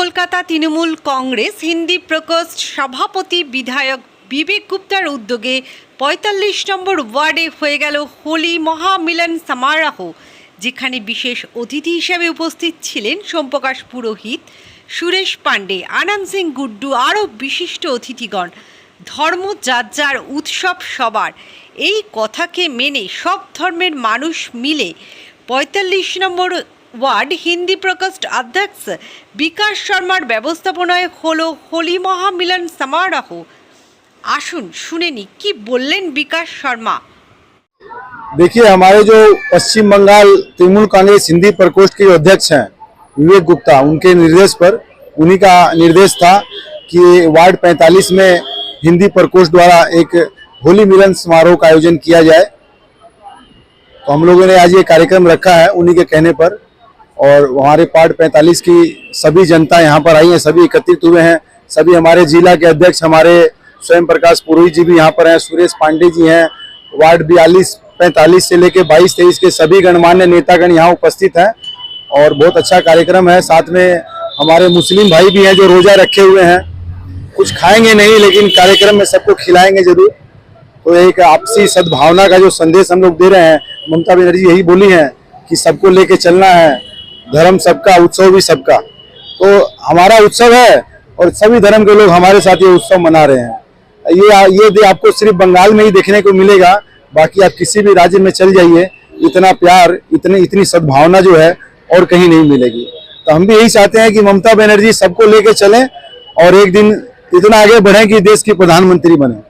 কলকাতা তৃণমূল কংগ্রেস হিন্দি প্রকোষ্ঠ সভাপতি বিধায়ক বিবেক গুপ্তার উদ্যোগে পঁয়তাল্লিশ নম্বর ওয়ার্ডে হয়ে গেল হোলি মহামিলন সমারোহ, যেখানে বিশেষ অতিথি হিসেবে উপস্থিত ছিলেন সোমপ্রকাশ পুরোহিত, সুরেশ পাণ্ডে, আনন্দ সিং গুড্ডু আরও বিশিষ্ট অতিথিগণ। ধর্ম যার যার উৎসব সবার, এই কথাকে মেনে সব ধর্মের মানুষ মিলে পঁয়তাল্লিশ নম্বর ওয়ার্ড হিন্দি প্রকোষ্ঠ অধ্যক্ষ বিকাশ শর্মার ব্যবস্থাপনায় হলো হোলি মহামিলন সমারোহ আসুন শুনেনি কি বললেন বিকাশ শর্মা देखिए हमारे जो पश्चिम बंगाल तृणमूल कांग्रेस हिंदी प्रकोष्ठ के जो अध्यक्ष हैं विवेक गुप्ता उनके निर्देश पर उन्हीं का निर्देश था कि वार्ड 45 में हिंदी प्रकोष्ठ द्वारा एक होली मिलन समारोह का आयोजन किया जाए तो हम लोगों ने आज ये कार्यक्रम रखा है उन्हीं के कहने पर और हमारे पार्ट 45 की सभी जनता यहाँ पर आई है, सभी एकत्रित हुए हैं। सभी हमारे जिला के अध्यक्ष, हमारे स्वयं प्रकाश पुरोहित जी भी यहाँ पर हैं, सुरेश पांडे जी हैं, वार्ड बयालीस, पैंतालीस से लेकर बाईस, तेईस के सभी गणमान्य नेतागण यहाँ उपस्थित हैं और बहुत अच्छा कार्यक्रम है। साथ में हमारे मुस्लिम भाई भी हैं जो रोजा रखे हुए हैं। कुछ खाएँगे नहीं, लेकिन कार्यक्रम में सबको खिलाएँगे ज़रूर। तो एक आपसी सद्भावना का जो संदेश हम लोग दे रहे हैं, ममता बनर्जी यही बोली है कि सबको लेके चलना है। धर्म सबका, उत्सव भी सबका। तो हमारा उत्सव है और सभी धर्म के लोग हमारे साथ ये उत्सव मना रहे हैं। ये ये आपको सिर्फ़ बंगाल में ही देखने को मिलेगा, बाकी आप किसी भी राज्य में चल जाइए, इतना प्यार, इतनी इतनी सद्भावना जो है और कहीं नहीं मिलेगी। तो हम भी यही चाहते हैं कि ममता बनर्जी सबको लेके चलें और एक दिन इतना आगे बढ़े कि देश की प्रधानमंत्री बने।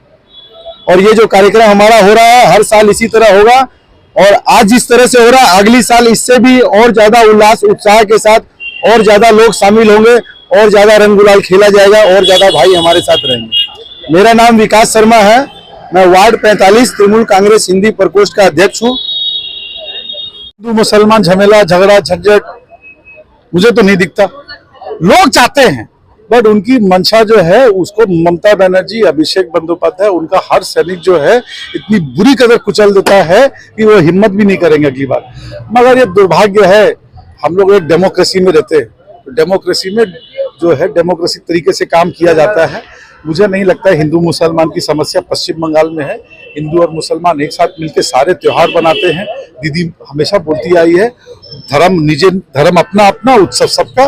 और ये जो कार्यक्रम हमारा हो रहा है, हर साल इसी तरह होगा। और आज जिस तरह से हो रहा है, अगली साल इससे भी और ज़्यादा उल्लास, उत्साह के साथ और ज़्यादा लोग शामिल होंगे और ज़्यादा रंग गुलाल खेला जाएगा और ज़्यादा भाई हमारे साथ रहेंगे। मेरा नाम विकास शर्मा है, मैं वार्ड 45 तृणमूल कांग्रेस हिंदी प्रकोष्ठ का अध्यक्ष हूँ। हिंदू, मुसलमान, झमेला, झगड़ा, झंझट, मुझे तो नहीं दिखता। लोग चाहते हैं बट उनकी मंशा जो है, उसको ममता बनर्जी, अभिषेक बंदोपाध्याय, उनका हर सैनिक जो है, इतनी बुरी कदर कुचल देता है कि वो हिम्मत भी नहीं करेंगे अगली बार। मगर ये दुर्भाग्य है, हम लोग एक डेमोक्रेसी में रहते हैं। तो डेमोक्रेसी में जो है, डेमोक्रेसी तरीके से काम किया जाता है। मुझे नहीं लगता है हिंदू मुसलमान की समस्या पश्चिम बंगाल में है। हिंदू और मुसलमान एक साथ मिलकर सारे त्योहार बनाते हैं। दीदी हमेशा बोलती आई है, धर्म निजे, धर्म अपना अपना उत्सव सबका।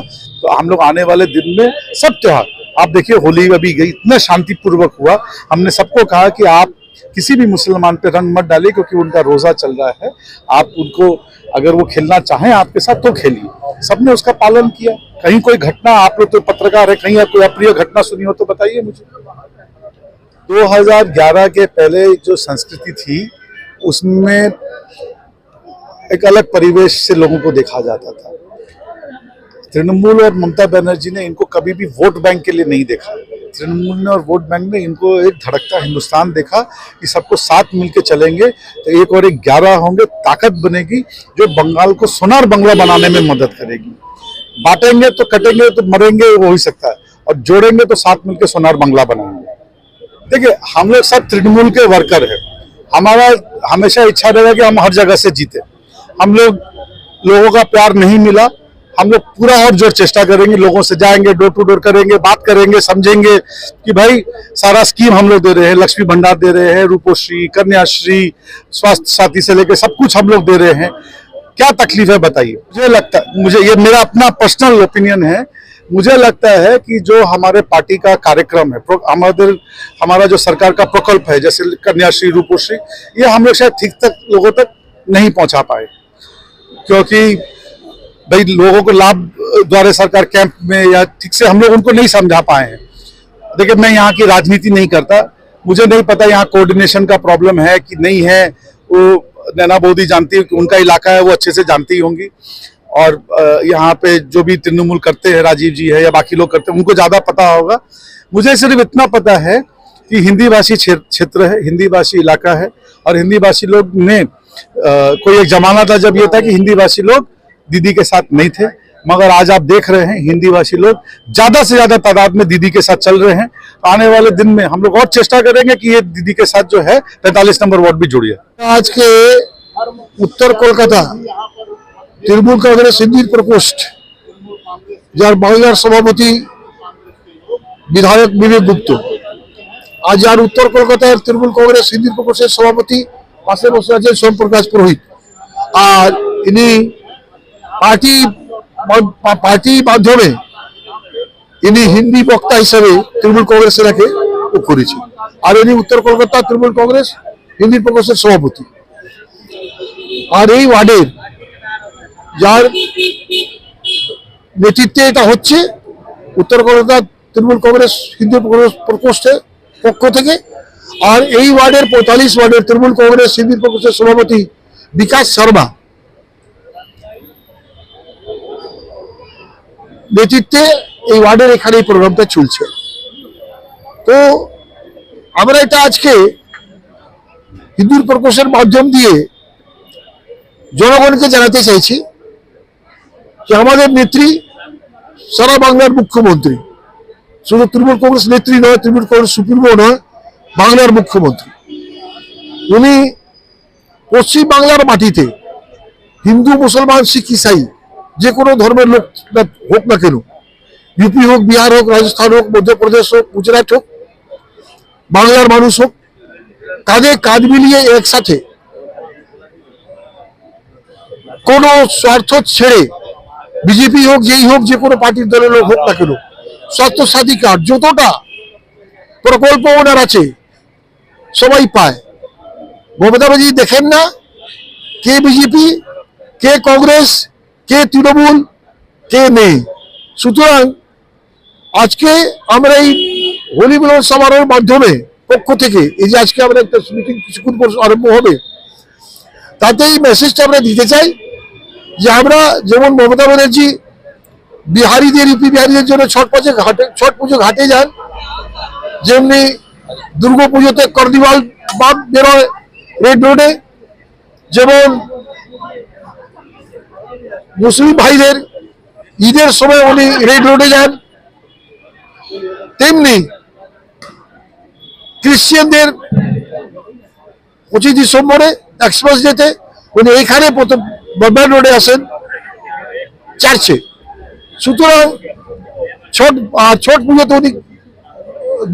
तो हम लोग आने वाले दिन में सब त्योहार। आप देखिए, होली अभी गई, इतना शांतिपूर्वक हुआ। हमने सबको कहा कि आप किसी भी मुसलमान पे रंग मत डालिए, क्योंकि उनका रोजा चल रहा है। आप उनको, अगर वो खेलना चाहें आपके साथ तो खेलिए। सबने उसका पालन किया। कहीं कोई घटना, आप लोग तो पत्रकार है, कहीं कोई अप्रिय घटना सुनी हो तो बताइए मुझे। 2011 के पहले जो संस्कृति थी, उसमें एक अलग परिवेश से लोगों को देखा जाता था। तृणमूल और ममता बनर्जी ने इनको कभी भी वोट बैंक के लिए नहीं देखा। तृणमूल ने और वोट बैंक ने इनको एक धड़कता हिंदुस्तान देखा कि सबको साथ मिलके चलेंगे तो एक और एक ग्यारह होंगे, ताकत बनेगी, जो बंगाल को सोनार बंगला बनाने में मदद करेगी। बांटेंगे तो कटेंगे तो मरेंगे, वो हो ही सकता है। और जोड़ेंगे तो साथ मिलकर सोनार बंगला बनाएँगे। देखिए, हम लोग सब तृणमूल के वर्कर हैं। हमारा हमेशा इच्छा रहेगा कि हम हर जगह से जीते। हम लोग, लोगों का प्यार नहीं मिला। हम लोग पूरा और ज़ोर चेष्टा करेंगे, लोगों से जाएँगे, डोर टू डोर करेंगे, बात करेंगे, समझेंगे कि भाई सारा स्कीम हम लोग दे रहे हैं, लक्ष्मी भंडार दे रहे हैं, रूपोश्री, कन्याश्री, स्वास्थ्य साथी से लेकर सब कुछ हम लोग दे रहे हैं। क्या तकलीफ़ है बताइए? मुझे लगता, मुझे, ये मेरा अपना पर्सनल ओपिनियन है। मुझे लगता है कि जो हमारे पार्टी का कार्यक्रम है हमारे, हमारा जो सरकार का प्रकल्प है, जैसे कन्याश्री, रूपोश्री, ये हम लोग शायद ठीक तक, लोगों तक नहीं पहुँचा पाए। क्योंकि भाई लोगों को लाभ द्वारा सरकार कैंप में या ठीक से हम लोग उनको नहीं समझा पाए हैं। देखिए मैं यहाँ की राजनीति नहीं करता। मुझे नहीं पता यहाँ कोऑर्डिनेशन का प्रॉब्लम है कि नहीं है। वो नैना बोदी जानती है उनका इलाका है वो अच्छे से जानती ही होंगी। और यहाँ पे जो भी तृणमूल करते हैं राजीव जी है या बाकी लोग करते हैं उनको ज़्यादा पता होगा। मुझे सिर्फ़ इतना पता है कि हिंदी भाषी क्षेत्र है हिंदी भाषी इलाका है। और हिंदी भाषी लोग ने अ, कोई एक जमाना था जब ये था कि हिंदी भाषी लोग दीदी के साथ नहीं थे मगर आज आप देख रहे हैं हिंदी भाषी लोग ज्यादा से ज्यादा तादाद में दीदी के साथ चल रहे हैं आने वाले दिन में हम लोग और चेष्टा करेंगे कि ये दीदी के साथ जो है पैंतालीस नंबर वार्ड भी जुड़िए आज के उत्तर कोलकाता तृणमूल कांग्रेस हिंदी प्रकोष्ठ যার বাংলার সভাপতি বিধায়ক বিবেক গুপ্ত আর যার উত্তর কলকাতার তৃণমূল কংগ্রেস হিন্দি প্রকোষ্ঠের সভাপতি পাশে বসে আছেন সোমপ্রকাশ পুরোহিত আর ইনি পার্টি পার্টি মাধ্যমে ইনি হিন্দি বক্তা হিসেবে তৃণমূল কংগ্রেস এনাকে করেছেন। আর ইনি উত্তর কলকাতা তৃণমূল কংগ্রেস, হিন্দি প্রকোষ্ঠের সভাপতি। আর এই ওয়ার্ডের যার নেতৃত্বে এটা হচ্ছে, উত্তর কলকাতা তৃণমূল কংগ্রেস, হিন্দু প্রকোষ্ঠের পক্ষ থেকে, আর এই ওয়ার্ডের পঁয়তাল্লিশ ওয়ার্ডের তৃণমূল কংগ্রেস, হিন্দি প্রকোষ্ঠের সভাপতি বিকাশ শর্মা নেতৃত্বে এই ওয়ার্ডের এখানে এই প্রোগ্রামটা চলছে। তো আমরা এটা আজকে হিন্দুর প্রকোষ্ঠের মাধ্যম দিয়ে জনগণকে জানাতে চাইছি যে আমাদের নেত্রী, সারা বাংলার মুখ্যমন্ত্রী, শুধু তৃণমূল কংগ্রেস নেত্রী নয়, তৃণমূল কংগ্রেস সুপ্রিমো নয়, বাংলার মুখ্যমন্ত্রী। উনি পশ্চিম বাংলার মাটিতে হিন্দু, মুসলমান, শিখ, ইসাই যে কোনো ধর্মের লোক হোক না কেন ইউপি হোক, বিহার হোক, রাজস্থান হোক, মধ্যপ্রদেশ হোক, গুজরাট হোক, বাংলার মানুষ হোক, কাঁধে কাঁধ মিলিয়ে একসাথে কোনো স্বার্থ ছেড়ে বিজেপি হোক, যেই হোক, যে কোনো পার্টির দলের লোক হোক না কেন স্বাস্থ্য সাথী কার্ড যতটা প্রকল্প ওনার আছে, সবাই পায়। মমতা দেখেন না, কে বিজেপি কে কংগ্রেস কে তৃণমূল, কে নেই। সুতরাং আজকে আমরা এই হোলি মিলন সমারোহের মাধ্যমে পক্ষ থেকে, এই যে আজকে আমরা একটা মিটিং কিছুক্ষণ পর আরম্ভ হবে তাতে এই মেসেজটা আমরা দিতে চাই যে আমরা যেমন মমতা ব্যানার্জি বিহারিদের, ইউপি বিহারিদের জন্য ছট পুজো ঘাটে, ছট পুজো ঘাটে যান, যেমনি দুর্গা পুজোতে কর্দিওয়াল বাদ বেরোয় রেড রোডে, যেমন মুসলিম ভাইদের ঈদের সময় উনি রেড রোডে যান। তেমনি খ্রিস্টানদের পঁচিশ ডিসেম্বরে এক্সপ্রেস ডেতে উনি এইখানে প্রথম বম্বে রোডে আসেন চার্চে। সুতরাং ছট ছট পুজোতে উনি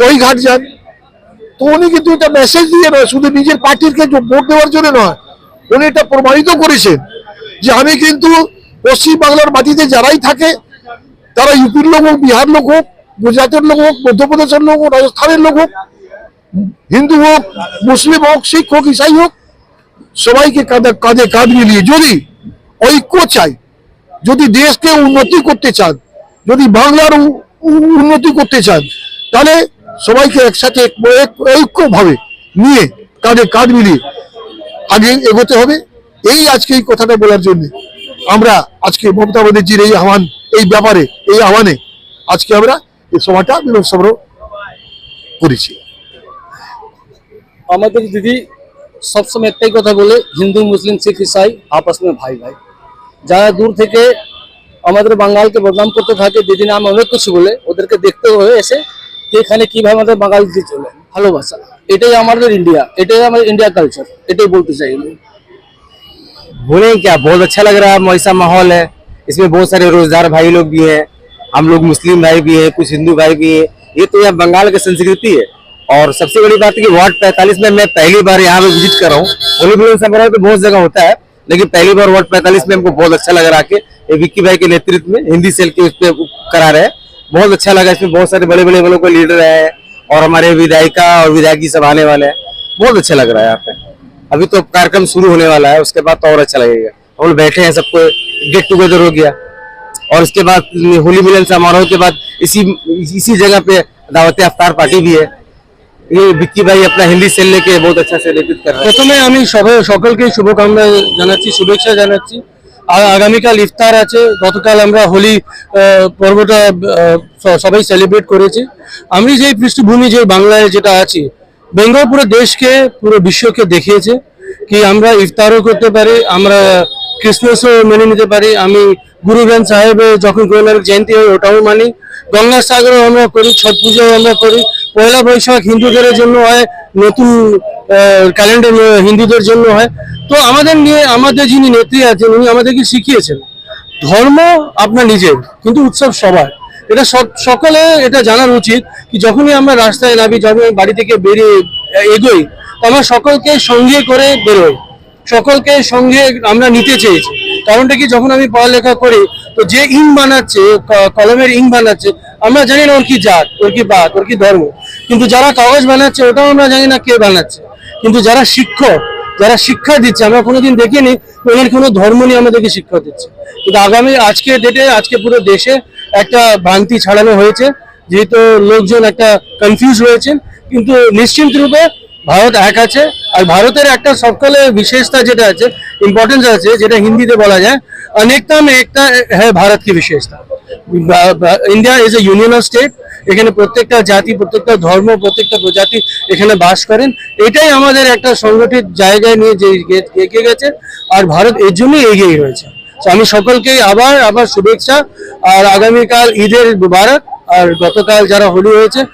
দইঘাট যান। তো উনি কিন্তু এটা মেসেজ দিয়ে নয়, শুধু নিজের পার্টিকে ভোট দেওয়ার জন্য নয়, উনি এটা প্রমাণিত করেছেন যে আমি কিন্তু পশ্চিম বাংলার মাটিতে যারাই থাকে, তারা ইউপির লোক হোক, বিহার লোক হোক, গুজরাটের লোক হোক, মধ্যপ্রদেশের লোক হোক, রাজস্থানের লোক হোক, হিন্দু হোক, মুসলিম হোক, শিখ হোক, ইসাই হোক, সবাইকে কাঁধে কাঁধে কাঁধ মিলিয়ে যদি ঐক্য চাই যদি দেশকে উন্নতি করতে চান, যদি বাংলার উন্নতি করতে চান, তাহলে সবাইকে একসাথে এক- এক- ঐক্যভাবে নিয়ে কাঁধে কাঁধ মিলিয়ে আগে এগোতে হবে। এই আজকে এই কথাটা বলার জন্য। আমরা আজকে মমতা ব্যানার্জির এই আহ্বান, এই ব্যাপারে, এই আহ্বানে আজকে আমরা এই সভাটা মিলন সমারোহ করেছি। আমাদের দিদি সবসময় একটাই কথা বলে, হিন্দু, মুসলিম, শিখ, ইসাই আপস में ভাই ভাই। যারা দূর থেকে আমাদের বাঙালকে বদনাম করতে থাকে দিদি নামে অনেক কিছু বলে, ওদেরকে দেখতে হয়ে এসে এখানে কীভাবে আমাদের বাঙালি চলে। ভালোবাসা। এটাই আমাদের ইন্ডিয়া, এটাই আমাদের ইন্ডিয়া কালচার এটাই বলতে চাই बोले क्या बहुत अच्छा लग रहा है, ऐसा माहौल है। इसमें बहुत सारे रोज़गार भाई लोग भी हैं, हम लोग मुस्लिम भाई भी हैं, कुछ हिंदू भाई भी हैं। ये तो यहाँ बंगाल की संस्कृति है। और सबसे बड़ी बात है कि वार्ड पैंतालीस में मैं पहली बार यहाँ पे विज़िट कर रहा हूँ। होली मिलन समारोह तो बहुत जगह होता है, लेकिन पहली बार वार्ड पैंतालीस में हमको बहुत अच्छा लग रहा है विक्की भाई के नेतृत्व में हिंदी सेल के उस पर करा रहे हैं। बहुत अच्छा लगा, इसमें बहुत सारे बड़े बड़े बड़ों को लीडर है, और हमारे विधायिका और विधायकी सब आने वाले हैं। बहुत अच्छा लग रहा है यहाँ पे। अभी तो कार्यक्रम शुरू होने वाला है उसके बाद तो और अच्छा लगेगा हम लोग बैठे हैं सबको गेट टुगेदर हो गया और उसके बाद होली मिलन समारोह के बाद इसी इसी जगह पे दावत अफ्तार पार्टी भी है ये विक्की भाई अपना हिंदी सेल लेके बहुत अच्छा से नेतृत्व कर रहे हैं প্রথমে আমি সবাই সকলকে শুভকামনা জানাচ্ছি শুভেচ্ছা জানাচ্ছি আর আগামীকাল ইফতার আছে গতকাল আমরা হোলি আহ, পর্বটা আহ, স- সবাই সেলিব্রেট করেছি আমি যে পৃষ্ঠভূমি যে বাংলায় যেটা আছি বেঙ্গল পুরো দেশকে, পুরো বিশ্বকে দেখিয়েছে কি আমরা ইফতারও করতে পারি, আমরা ক্রিসমাসও মেনে নিতে পারি। আমি গুরু গ্রন্থ সাহেবের যখন গুরু নানক জয়ন্তী হয়, ওটাও মানি। গঙ্গা সাগরও আমরা করি, ছট পুজোও আমরা করি। পয়লা বৈশাখ হিন্দুদের জন্য হয়, নতুন ক্যালেন্ডার হিন্দুদের জন্য হয়। তো আমাদের নিয়ে, আমাদের যিনি নেত্রী আছেন, উনি আমাদেরকে শিখিয়েছেন। ধর্ম আপনার নিজের, কিন্তু উৎসব সবার। এটা সকলে এটা জানার উচিত কি যখনই আমরা রাস্তায় নামি, যখনই বাড়ি থেকে বেরিয়ে এগোই আমরা সকলকে সঙ্গে করে বেরোই। সকলকে সঙ্গে আমরা নিতে চেয়েছি। কারণটা কি যখন আমি পড়ালেখা করি, তো যে ইং বানাচ্ছে কলমের ইং বানাচ্ছে, আমরা জানি না ওর কি জাত, ওর কি বাত, ওর কি ধর্ম। কিন্তু যারা কাগজ বানাচ্ছে, ওটাও আমরা জানি না কে বানাচ্ছে। কিন্তু যারা শিক্ষক যারা শিক্ষা দিচ্ছে, আমরা কোনোদিন দেখিনি ওনার কোনো ধর্ম নিয়ে আমাদেরকে শিক্ষা দিচ্ছে। কিন্তু আগামী আজকে ডেটে আজকে পুরো দেশে একটা ভ্রান্তি ছাড়ানো হয়েছে, যেহেতু লোকজন একটা কনফিউজ রয়েছেন। কিন্তু নিশ্চিন্ত রূপে ভারত এক আছে, আর ভারতের একটা সকলে বিশেষতা যেটা আছে ইম্পর্টেন্স আছে, যেটা হিন্দিতে বলা যায় অনেকতা একটা হ্যাঁ ভারত কি বিশেষতা। India is a union of state এখানে প্রত্যেকটা জাতি, প্রত্যেকটা ধর্ম, প্রত্যেকটা প্রজাতি এখানে বাস করেন। এটাই আমাদের একটা সংগঠিত জায়গায় নিয়ে যে এগিয়ে- গেছে। আর ভারত এর জন্যই এগিয়ে রয়েছে। আমি সকলকে আবার আবার শুভেচ্ছা। আর আগামীকাল ঈদের মুবারক। আর গতকাল যারা হোলি হয়েছে,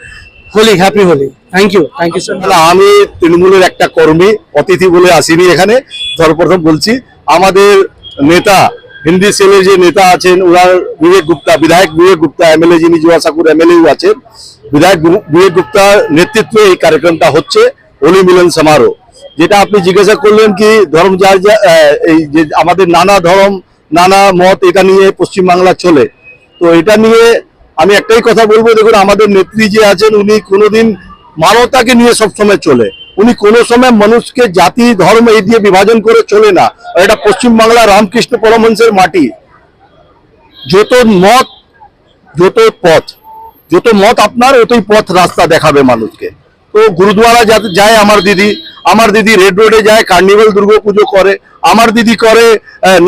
Holi happy Holi. Thank you thank you so much আমি তৃণমূলের একটা কর্মী, অতিথি বলে আসিনি এখানে। সর্বপ্রথম বলছি, আমাদের নেতা হিন্দি সেলের যে নেতা আছেন ওনার বিবেক গুপ্তা, বিধায়ক বিবেক গুপ্তা, এমএলএ যিনি জুয়াশাকুর এমএলএ আছেন, বিধায়ক বিবেক গুপ্তার নেতৃত্বে এই কার্যক্রমটা হচ্ছে হোলি মিলন সমারোহ। যেটা আপনি জিজ্ঞাসা করলেন কি ধর্ম যার এই যে আমাদের নানা ধর্ম, নানা মত, এটা নিয়ে পশ্চিমবাংলা চলে। তো এটা নিয়ে আমি একটাই কথা বলব, দেখুন, আমাদের নেত্রী যে আছেন, উনি কোনোদিন মানবতাকে নিয়ে সবসময় চলে। উনি কোনো সময় মানুষকে জাতি, ধর্ম এই দিয়ে বিভাজন করে চলে না। এটা পশ্চিমবাংলা রামকৃষ্ণ পরমহংসের মাটি। যত মত, যত পথ, যত মত আপনার, ওতই পথ রাস্তা দেখাবে মানুষকে। তো গুরুদুয়ারা যায় আমার দিদি আমার দিদি রেড রোডে যায়, কার্নিভাল দুর্গা পুজো করে আমার দিদি করে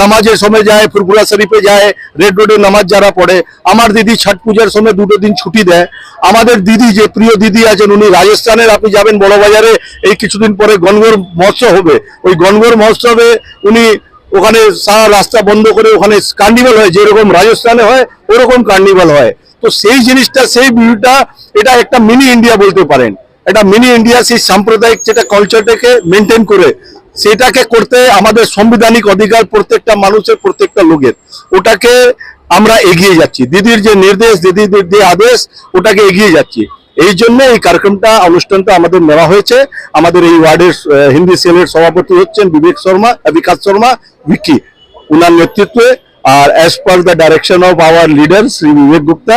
নামাজের সময় যায় ফুরফুরা শরীফে যায়, রেড রোডে নামাজ যারা পড়ে, আমার দিদি ছট পূজার সময় দুটো দিন ছুটি দেয়। আমাদের দিদি যে প্রিয় দিদি আছেন, উনি রাজস্থানের, আপনি যাবেন বড় বাজারে এই কিছুদিন পরে গনগর মহোৎসব হবে। ওই গনগর মহোৎসবে উনি ওখানে সারা রাস্তা বন্ধ করে ওখানে কার্নিভাল হয়, যেরকম রাজস্থানে হয়, ওরকম কার্নিভাল হয়। তো সেই জিনিসটা, সেই ভিউটা, এটা একটা মিনি ইন্ডিয়া বলতে পারেন। এটা মিনি ইন্ডিয়া সেই সাম্প্রদায়িক যেটা কালচারটাকে মেনটেন করে সেটাকে করতে আমাদের সাংবিধানিক অধিকার প্রত্যেকটা মানুষের, প্রত্যেকটা লোকের। ওটাকে আমরা এগিয়ে যাচ্ছি। দিদির যে নির্দেশ, দিদির যে আদেশ, ওটাকে এগিয়ে যাচ্ছি। এই জন্য এই কার্যক্রমটা, অনুষ্ঠানটা আমাদের নেওয়া হয়েছে। আমাদের এই ওয়ার্ডের হিন্দি সেলের সভাপতি হচ্ছেন বিবেক শর্মা বিকাশ শর্মা, ভিকি। উনার নেতৃত্বে আর as per the direction of our leader Shri Bibek Gupta.